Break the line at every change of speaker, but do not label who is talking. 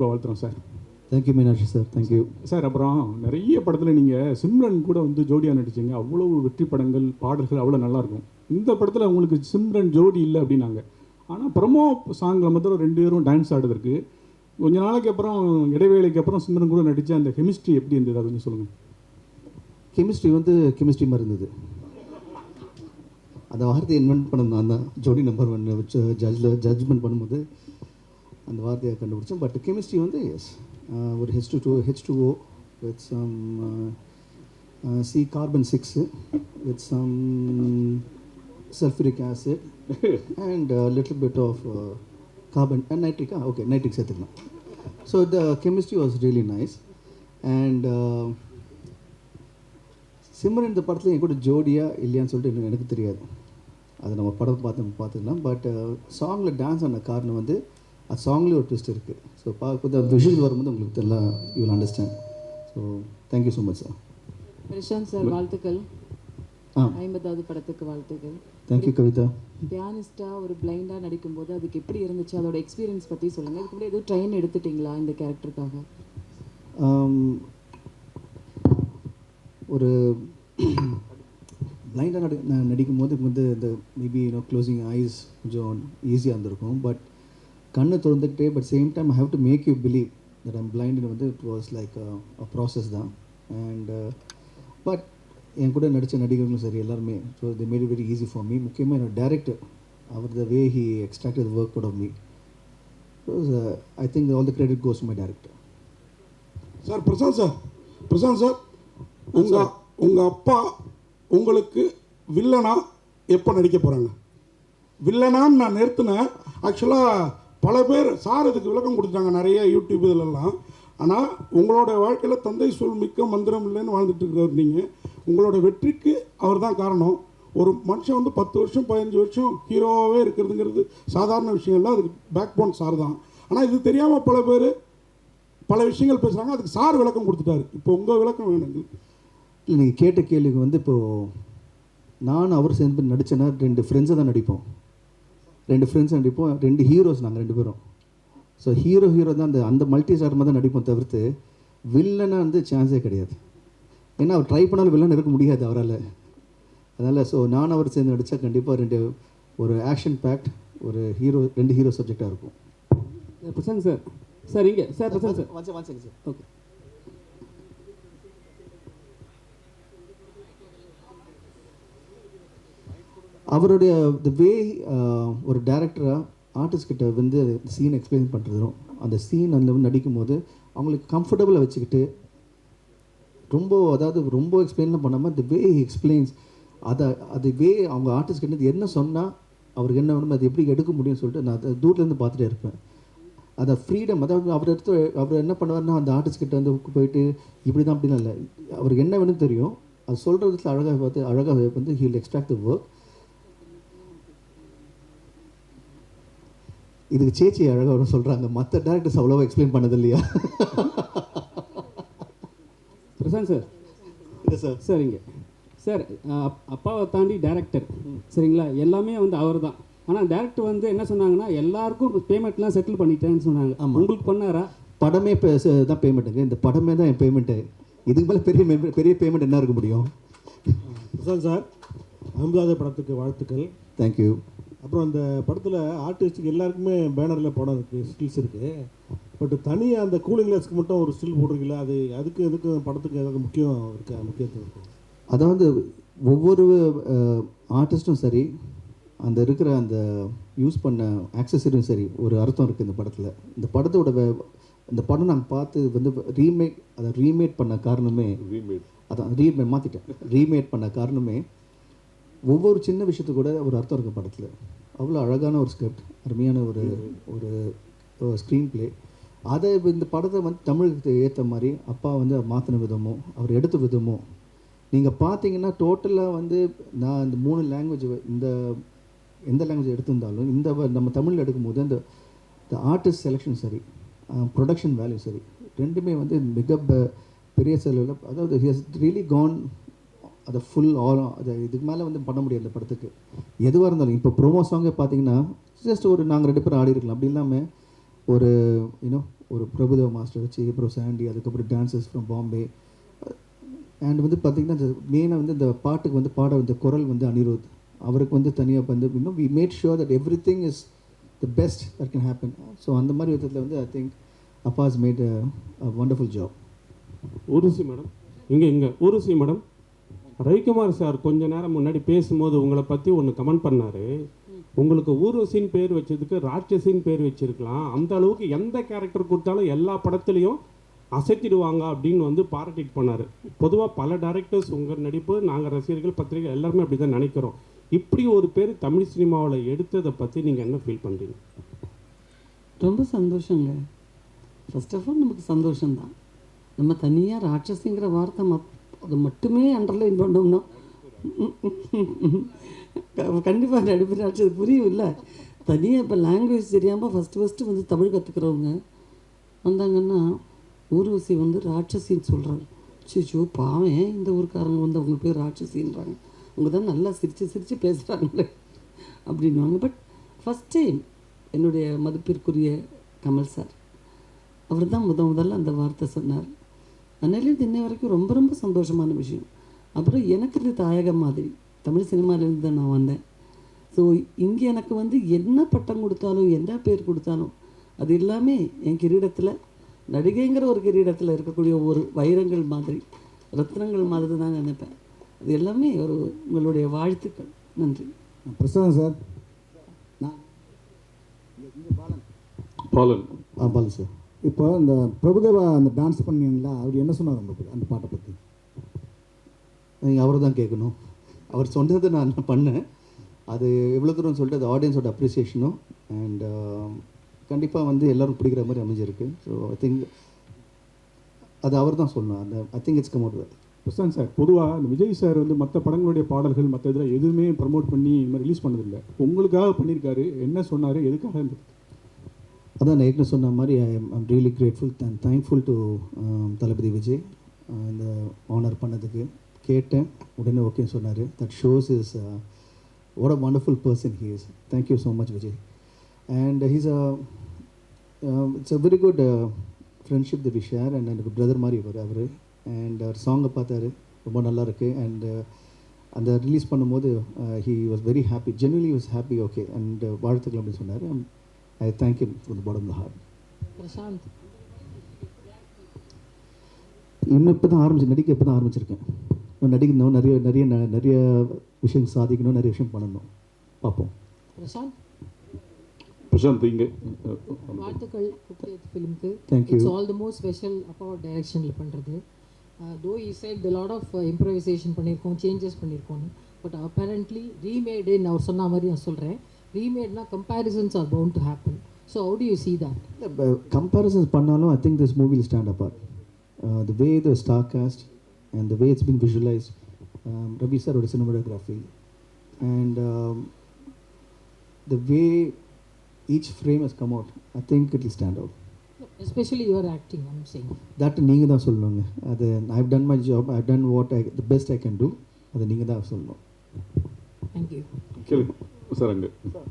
சார்பாக வாழ்த்துறோம் sir
thank you Meenakshi sir thank you
sir அப்புறம் நிறைய படத்தில் நீங்கள் சிம்ரன் கூட வந்து ஜோடியாக நடிச்சீங்க. அவ்வளோ வெற்றி படங்கள் பாடல்கள் அவ்வளோ நல்லாயிருக்கும் இந்த படத்தில் உங்களுக்கு சிம்ரன் ஜோடி இல்லை அப்படின்னாங்க. ஆனால் ப்ரமோ சாங்கில் மாத்திரம் ரெண்டு பேரும் டான்ஸ் ஆடுறதுக்கு கொஞ்ச நாளைக்கு அப்புறம் இடைவேளைக்கு அப்புறம் சிம்ரன் கூட நடித்த அந்த கெமிஸ்ட்ரி எப்படி இருந்தது? அதை கொஞ்சம் சொல்லுங்கள்
கெமிஸ்ட்ரி வந்து கெமிஸ்ட்ரி மாதிரி இருந்தது. அந்த வார்த்தையை இன்வென்ட் பண்ண தான். ஜோடி நம்பர் ஒன் வச்சு ஜட்ஜில் ஜட்ஜ்மெண்ட் பண்ணும்போது அந்த வார்த்தையை கண்டுபிடிச்சேன் பட் கெமிஸ்ட்ரி வந்து எஸ் ஒரு H two two H two O with some C carbon six with some sulphuric acid and little bit of carbon நைட்ரிக்கா okay nitric சேர்த்துக்கலாம். So the chemistry was really nice and Simran இந்த படத்தில் என் கூட ஜோடியா இல்லையான்னு சொல்லிட்டு எனக்கு தெரியாது. அது நம்ம படம் பார்த்து பார்த்துக்கலாம் பட் சாங்கில் டான்ஸ் ஆன காரணம் வந்து அது சாங்லேயே ஒரு ட்விஸ்ட் இருக்குது ஸோ பார்க்கும்போது அந்த விஷுவல் வரும்போது உங்களுக்கு தெரியல you will understand so thank you so much sir
Prashanth sir வாழ்த்துக்கள். ஐம்பதாவது படத்துக்கு வாழ்த்துக்கள்.
தேங்க்யூ கவிதா.
பியானிஸ்டா ஒரு பிளைண்டா நடிக்கும்போது அதுக்கு எப்படி இருந்துச்சு? அதோட எக்ஸ்பீரியன்ஸ் பத்தி சொல்லுங்க. இதுக்கு முன்னாடி எதுவும் ட்ரெயின் எடுத்துட்டீங்களா இந்த கேரக்டருக்காக
ஆம், ஒரு பிளைண்டாக நடி நடிக்கும் போது வந்து இந்த மேபி யூனோ க்ளோசிங் ஐஸ் கொஞ்சம் ஈஸியாக இருந்திருக்கும். பட் கண்ணை திறந்துக்கிட்டே but same time I have to make you believe that I'm blind வந்து it was like a process தான். அண்ட் பட் என் கூட நடித்த நடிகர்களும் சரி எல்லாருமே so the made very easy for me முக்கியமாக என்னோட director our the way he extracted work out of me I think all the credit goes my director
sir Prashanth sir Prashanth sir உங்க உங்க அப்பா உங்களுக்கு வில்லனா எப்போ நடிக்க போறாங்க? வில்லனான்னு நான் நிறுத்தினேன். ஆக்சுவலாக பல பேர் சார் இதுக்கு விளக்கம் கொடுத்தாங்க நிறைய யூடியூப் இதிலெல்லாம் ஆனால் உங்களோட வாழ்க்கையில் தந்தை சொல் மிக்க மந்திரம் இல்லைன்னு வாழ்ந்துட்டு இருக்கிறவர் நீங்கள் உங்களோட வெற்றிக்கு அவர் தான் காரணம். ஒரு மனுஷன் வந்து பத்து வருஷம் பதினஞ்சு வருஷம் ஹீரோவாகவே இருக்கிறதுங்கிறது சாதாரண விஷயம் இல்லை. அதுக்கு பேக் போன் சார் தான். ஆனால் இது தெரியாமல் பல பேர் பல விஷயங்கள் பேசுகிறாங்க அதுக்கு சார் விளக்கம் கொடுத்துட்டாரு. இப்போ உங்கள் விளக்கம் வேணும் எங்களுக்கு.
இல்லை நீங்கள் கேட்ட கேள்விக்கு வந்து இப்போது நான் அவர் சேர்ந்து நடித்தேன்னா ரெண்டு ஃப்ரெண்ட்ஸை தான் நடிப்போம். ரெண்டு ஃப்ரெண்ட்ஸ் நடிப்போம் ரெண்டு ஹீரோஸ் நாங்கள் ரெண்டு பேரும். ஸோ ஹீரோ ஹீரோ தான் அந்த அந்த மல்டி ஸ்டார் தான் நடிப்போம் தவிர்த்து வில்லனாக வந்து சான்ஸே கிடையாது. ஏன்னா அவர் ட்ரை பண்ணாலும் வில்லன் இருக்க முடியாது அவரால். அதனால் ஸோ நான் அவர் சேர்ந்து நடித்தா கண்டிப்பாக ரெண்டு ஒரு ஆக்ஷன் பேக்ட் ஒரு ஹீரோ ரெண்டு ஹீரோ சப்ஜெக்டாக இருக்கும்.
பிரசாந்த் சார். சார் இங்கே. Sir Prashanth sir.
Sir.
Okay
அவருடைய த வே uh, ஒரு டேரக்டராக ஆர்டிஸ்ட்கிட்ட வந்து சீன் எக்ஸ்பிளைன் பண்ணுறதும் அந்த சீன் அதில் வந்து நடிக்கும் போது அவங்களுக்கு கம்ஃபர்டபுளாக வச்சுக்கிட்டு ரொம்ப அதாவது ரொம்ப எக்ஸ்பிளைன்லாம் பண்ணாமல் த வே எக்ஸ்பிளைன்ஸ் அதை அது வே அவங்க ஆர்டிஸ்ட் கிட்ட என்ன சொன்னால் அவருக்கு என்ன வேணுமோ அது எப்படி எடுக்க முடியும்னு சொல்லிட்டு நான் அதை தூரத்துலேருந்து பார்த்துட்டே இருப்பேன். அதை ஃப்ரீடம் அதாவது அவர் எடுத்து அவர் என்ன பண்ணுவார்னா அந்த ஆர்டிஸ்ட் கிட்ட வந்து போயிட்டு இப்படி தான் அப்படிலாம் இல்லை. அவருக்கு என்ன வேணும்னு தெரியும். அது சொல்கிறதுல அழகாக பார்த்து அழகாக வந்து ஹீல் எக்ஸ்ட்ராக்ட் த ஒர்க் இதுக்கு சேச்சி அழகாக ஒன்று சொல்கிறாங்க மற்ற டேரக்டர்ஸ் அவ்வளோவா எக்ஸ்பிளைன் பண்ணது இல்லையா
பிரசாந்த் சார்.
இல்லை சார்.
சார் இங்கே. சார் அப்- அப்பாவை தாண்டி டேரக்டர் சரிங்களா? எல்லாமே வந்து அவர் தான் ஆனால் டேரக்டர் வந்து என்ன சொன்னாங்கன்னா எல்லாருக்கும் பேமெண்ட்லாம் செட்டில் பண்ணிட்டேன்னு சொன்னாங்க. உங்களுக்கு பண்ணாரா?
படமே தான் பேமெண்ட்டுங்க இந்த படமே தான் என் பேமெண்ட்டு இதுக்கு மேலே பெரிய பெரிய பேமெண்ட் என்ன இருக்க முடியும்?
பிரசாந்த் சார் ஐம்பதாவது படத்துக்கு வாழ்த்துக்கள்.
தேங்க்யூ
அப்புறம் அந்த படத்தில் ஆர்டிஸ்ட்டுக்கு எல்லாருக்குமே பேனரில் படம் இருக்குது ஸ்டில்ஸ் இருக்குது பட் தனியாக அந்த கூலிங் கிளாஸ்க்கு மட்டும் ஒரு ஸ்டில் போட்டிருக்கீங்களா அது அதுக்கு எதுக்கு படத்துக்கு ஏதாவது முக்கியம் இருக்கா முக்கியத்துவம் இருக்கு?
அதாவது ஒவ்வொரு ஆர்டிஸ்ட்டும் சரி அந்த இருக்கிற அந்த யூஸ் பண்ண ஆக்சசரியும் சரி ஒரு அர்த்தம் இருக்குது இந்த படத்தில். இந்த படத்தோட வே- இந்த படம் நாங்கள் பார்த்து வந்து ரீமேக் அதை ரீமேக் பண்ண காரணமே அதான் ரீமேக் மாற்றிட்டேன் ரீமேக் பண்ண காரணமே ஒவ்வொரு சின்ன விஷயத்துக்கு கூட ஒரு அர்த்தம் இருக்குது படத்தில். அவ்வளோ அழகான ஒரு ஸ்கிரிப்ட் அருமையான ஒரு ஒரு ஸ்க்ரீன் ப்ளே அதை இந்த படத்தை வந்து தமிழுக்கு ஏற்ற மாதிரி அப்பா வந்து மாற்றின விதமோ அவர் எடுத்த விதமோ நீங்கள் பார்த்தீங்கன்னா டோட்டலாக வந்து நான் இந்த மூணு லாங்குவேஜ் இந்த எந்த லாங்குவேஜ் எடுத்திருந்தாலும் இந்த வ- நம்ம தமிழில் எடுக்கும்போது அந்த இந்த ஆர்டிஸ்ட் செலெக்ஷன் சரி ப்ரொடக்ஷன் வேல்யூ சரி ரெண்டுமே வந்து மிக பெரிய செலவில் அதாவது ஹியஸ் ரியலி கான் அதை ஃபுல் ஆல் அதை இதுக்கு மேலே வந்து பண்ண முடியாது அந்த படத்துக்கு. எதுவாக இருந்தாலும் இப்போ ப்ரோமோ சாங்கே பார்த்தீங்கன்னா ஜஸ்ட் ஒரு நாங்கள் ரெண்டு பேரும் ஆடி இருக்கலாம் அப்படி இல்லாமல் ஒரு யூனோ ஒரு பிரபுதேவ மாஸ்டர் வச்சு அப்புறம் சாண்டி அதுக்கப்புறம் டான்சர்ஸ் ஃப்ரம் பாம்பே அண்ட் வந்து பார்த்திங்கன்னா இந்த மெயினாக வந்து இந்த பாட்டுக்கு வந்து பாட வந்த குரல் வந்து அனிருத். அவருக்கு வந்து தனியாக வந்து இன்னும் we made sure that every thing is the best that can happen so அந்த மாதிரி விதத்தில் வந்து I think Abbas made a wonderful job
ஊருசி madam இங்கே இங்கே ஊருசி மேடம். ரவிக்குமார் சார் கொஞ்ச நேரம் முன்னாடி பேசும்போது உங்களை பற்றி ஒன்று கமெண்ட் பண்ணார். உங்களுக்கு ஊர்வசின்னு பேர் வச்சதுக்கு ராட்சசின்னு பேர் வச்சிருக்கலாம். அந்த அளவுக்கு எந்த கேரக்டர் கொடுத்தாலும் எல்லா படத்துலையும் அசைத்திடுவாங்க அப்படின்னு வந்து பாராட்டிட் பண்ணார். பொதுவாக பல டேரக்டர்ஸ் உங்கள் நடிப்பு நாங்கள் ரசிகர்கள் பத்திரிகை எல்லாருமே அப்படி தான் நினைக்கிறோம். இப்படி ஒரு பேர் தமிழ் சினிமாவில் எடுத்ததை பற்றி நீங்கள் என்ன ஃபீல் பண்ணுறீங்க
ரொம்ப சந்தோஷங்க. ஃபர்ஸ்ட் ஆஃப் ஆல் நமக்கு சந்தோஷம்தான். நம்ம தனியாக ராட்சசிங்கிற வார்த்தை மத் அது மட்டுமே அண்டர்லைன் பண்ணோம்னா கண்டிப்பாக நடிப்பு அது புரியும் இல்லை தனியாக இப்போ லாங்குவேஜ் தெரியாமல் ஃபஸ்ட்டு ஃபஸ்ட்டு வந்து தமிழ் கற்றுக்கிறவங்க வந்தாங்கன்னா ஊர்வசி வந்து ராட்சசின்னு சொல்கிறாங்க சிச்சோ பாவம் இந்த ஊருக்காரங்க வந்து அவங்க பேர் ராட்சசின்றாங்க? அவங்க தான் நல்லா சிரித்து சிரித்து பேசுகிறாங்களே அப்படின்வாங்க பட் ஃபஸ்ட் டைம் என்னுடைய மதிப்பிற்குரிய கமல் சார் அவர் தான் முத முதல்ல அந்த வார்த்தை சொன்னார். அதனால இன்னை வரைக்கும் ரொம்ப ரொம்ப சந்தோஷமான விஷயம். அப்புறம் எனக்கு இது தாயகம் மாதிரி தமிழ் சினிமாவிலேருந்து தான் நான் வந்தேன். ஸோ இங்கே எனக்கு வந்து என்ன பட்டம் கொடுத்தாலும் என்ன பேர் கொடுத்தாலும் அது எல்லாமே என் கிரீடத்தில் நடிகைங்கிற ஒரு கிரீடத்தில் இருக்கக்கூடிய ஒரு வைரங்கள் மாதிரி ரத்னங்கள் மாதிரி தான் நினைப்பேன். அது எல்லாமே ஒரு உங்களுடைய வாழ்த்துக்கள். நன்றி.
பிரசாதம் சார்.
பாலன்.
ஆ பாலு சார்.
இப்போ இந்த பிரபுதேவா அந்த டான்ஸ் பண்ணீங்களா அவர் என்ன சொன்னார் உங்களுக்கு அந்த பாட்டை பற்றி
நீங்கள் அவரை தான் கேட்கணும். அவர் சொன்னதை நான் பண்ணேன். அது எவ்வளோ தூரம் சொல்லிட்டு அது ஆடியன்ஸோட அப்ரிசியேஷனும் அண்ட் கண்டிப்பாக வந்து எல்லாரும் பிடிக்கிற மாதிரி அமைஞ்சிருக்கு. ஸோ ஐ திங்க் அது அவர் தான் சொல்லணும் அந்த I think it's come out well
Prashanth sir பொதுவாக இந்த விஜய் சார் வந்து மற்ற படங்களுடைய பாடல்கள் மற்ற இதில் எதுவுமே ப்ரமோட் பண்ணி இந்த மாதிரி ரிலீஸ் பண்ணதில்லை. உங்களுக்காக பண்ணியிருக்காரு என்ன சொன்னார் எதுக்காக இந்த
அதான் நான் ஏற்கனவே சொன்ன மாதிரி I am I'm really grateful and thankful to Thalapathy Vijay uh, இந்த ஆனர் பண்ணதுக்கு. கேட்டேன் உடனே ஓகேன்னு சொன்னார். That shows is what a wonderful person he is thank you so much Vijay. And he's a it's a very good friendship the we share and எனக்கு brother மாதிரி இவர் அவர். அண்ட் அவர் சாங்கை பார்த்தாரு. ரொம்ப நல்லாருக்கு அண்ட் uh, அந்த ரிலீஸ் பண்ணும்போது he was very happy genuinely was happy okay and வாழ்த்துக்கள் அப்படின்னு சொன்னார். I thank you for the பாடம் த ஹார்ட்
பிரசாந்த்
இன்னும் இப்போ தான் ஆரம்பிச்சு நடிக்க இப்போ தான் ஆரம்பிச்சிருக்கேன் இன்னும் நடிக்கணும் நிறைய நிறைய ந- நிறைய விஷயம் சாதிக்கணும் நிறைய விஷயம் பண்ணணும் பார்ப்போம்
பிரசாந்த்
பிரசாந்த் இங்கே
வாழ்த்துக்கள் ஃபிலிம்க்கு
Thank you.
It's all the most special அப்பாவோட டைரக்ஷனில் பண்ணுறது though I side the lot of improvisation பண்ணியிருக்கோம் சேஞ்சஸ் பண்ணியிருக்கோம் பட் அப்பரண்ட்லி ரீமேடுன்னு அவர் சொன்ன மாதிரி நான் சொல்கிறேன் ரீமேட்னா comparisons are bound to happen so how do you see that?
Comparisons பண்ணாலும் I think this movie stand apart the way the star cast and the way it's been visualise Ravi சாரோட cinematography and the way each frame has come out I think it will stand out
especially your acting I'm saying
that நீங்கள் தான் சொல்லணுங்க. அது I've done my job I've done what I the best I can do அதை நீங்கள் தான் சொல்லணும்.
Thank you
கேளுங்க sir அங்கே.